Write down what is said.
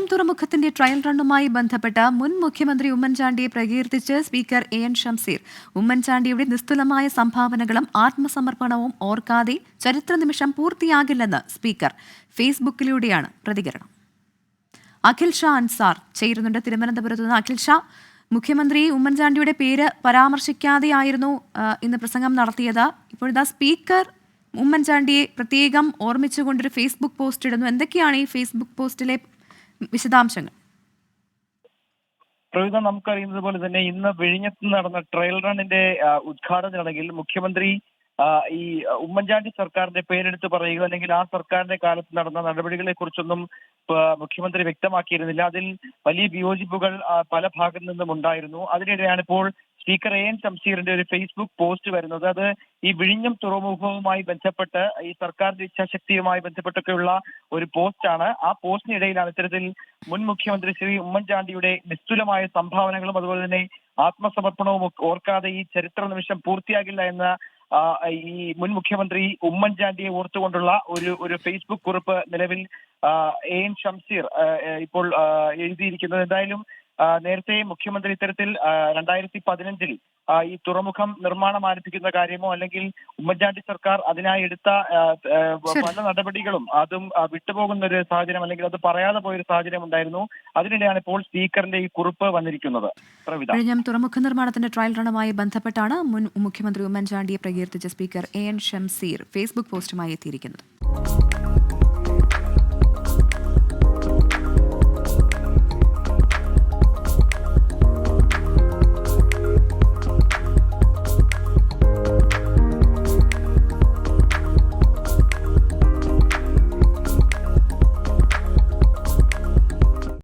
വിഴിഞ്ഞം തുറമുഖത്തിന്റെ ട്രയൽ റണ്ണുമായി ബന്ധപ്പെട്ട മുൻ മുഖ്യമന്ത്രി ഉമ്മൻചാണ്ടിയെ പ്രകീർത്തിച്ച് സ്പീക്കർ എ എൻ ഷംസീർ ഉമ്മൻചാണ്ടിയുടെ നിസ്തുലമായ സംഭാവനകളും ആത്മസമർപ്പണവും ഓർക്കാതെ ചരിത്ര നിമിഷം പൂർത്തിയാകില്ലെന്ന് സ്പീക്കർ. ഫേസ്ബുക്കിലൂടെയാണ് പ്രതികരണം. അഖിൽ ഷാ അൻസാർ ചേരുന്നുണ്ട് തിരുവനന്തപുരത്ത് നിന്ന്. അഖിൽ ഷാ മുഖ്യമന്ത്രി ഉമ്മൻചാണ്ടിയുടെ പേര് പരാമർശിക്കാതെയായിരുന്നു ഇന്ന് പ്രസംഗം നടത്തിയത്. ഇപ്പോഴിതാ സ്പീക്കർ ഉമ്മൻചാണ്ടിയെ പ്രത്യേകം ഓർമ്മിച്ചുകൊണ്ടൊരു ഫേസ്ബുക്ക് പോസ്റ്റ് ഇടുന്നു. എന്തൊക്കെയാണ് ഈ ഫേസ്ബുക്ക് പോസ്റ്റിലെ വിശദാംശങ്ങൾ. പ്രവിധ നമുക്കറിയുന്നത് പോലെ തന്നെ ഇന്ന് വിഴിഞ്ഞത്ത് നടന്ന ട്രയൽ റണ്ണിന്റെ ഉദ്ഘാടന ചടങ്ങിൽ മുഖ്യമന്ത്രി ഈ ഉമ്മൻചാണ്ടി സർക്കാരിന്റെ പേരെടുത്ത് പറയുകയോ അല്ലെങ്കിൽ ആ സർക്കാരിന്റെ കാലത്ത് നടന്ന നടപടികളെ കുറിച്ചൊന്നും മുഖ്യമന്ത്രി വ്യക്തമാക്കിയിരുന്നില്ല. അതിൽ വലിയ വിയോജിപ്പുകൾ പല ഭാഗത്തു നിന്നും ഉണ്ടായിരുന്നു. അതിനിടെയാണ് ഇപ്പോൾ സ്പീക്കർ എ എൻ ഷംസീറിന്റെ ഒരു ഫേസ്ബുക്ക് പോസ്റ്റ് വരുന്നത്. അത് ഈ വിഴിഞ്ഞം തുറമുഖവുമായി ബന്ധപ്പെട്ട് ഈ സർക്കാരിന്റെ ഇച്ഛാശക്തിയുമായി ബന്ധപ്പെട്ടൊക്കെയുള്ള ഒരു പോസ്റ്റാണ്. ആ പോസ്റ്റിനിടയിലാണ് ഇത്തരത്തിൽ മുൻ മുഖ്യമന്ത്രി ശ്രീ ഉമ്മൻചാണ്ടിയുടെ നിസ്തുലമായ സംഭാവനകളും അതുപോലെ തന്നെ ആത്മസമർപ്പണവും ഓർക്കാതെ ഈ ചരിത്ര നിമിഷം പൂർത്തിയാകില്ല എന്ന ഈ മുൻ മുഖ്യമന്ത്രി ഉമ്മൻചാണ്ടിയെ ഓർത്തുകൊണ്ടുള്ള ഒരു ഒരു ഫേസ്ബുക്ക് കുറിപ്പ് നിലവിൽ എ എൻ ഷംസീർ ഇപ്പോൾ എഴുതിയിരിക്കുന്നത്. എന്തായാലും നേരത്തെ മുഖ്യമന്ത്രി ഇത്തരത്തിൽ രണ്ടായിരത്തി പതിനഞ്ചിൽ ഈ തുറമുഖം നിർമ്മാണം ആരംഭിക്കുന്ന കാര്യമോ അല്ലെങ്കിൽ ഉമ്മൻചാണ്ടി സർക്കാർ അതിനായി എടുത്ത. പല നടപടികളും അതും വിട്ടുപോകുന്ന ഒരു സാഹചര്യം അല്ലെങ്കിൽ അത് പറയാതെ പോയൊരു സാഹചര്യം ഉണ്ടായിരുന്നു. അതിനിടെയാണ് ഇപ്പോൾ സ്പീക്കറിന്റെ ഈ കുറിപ്പ് വന്നിരിക്കുന്നത്. തുറമുഖ നിർമ്മാണത്തിന്റെ ട്രയൽ റണ്ണുമായി ബന്ധപ്പെട്ടാണ് മുൻ മുഖ്യമന്ത്രി ഉമ്മൻചാണ്ടിയെ പ്രകീർത്തിച്ച speaker A N Shamseer Facebook പോസ്റ്റുമായി എത്തിയിരിക്കുന്നത്.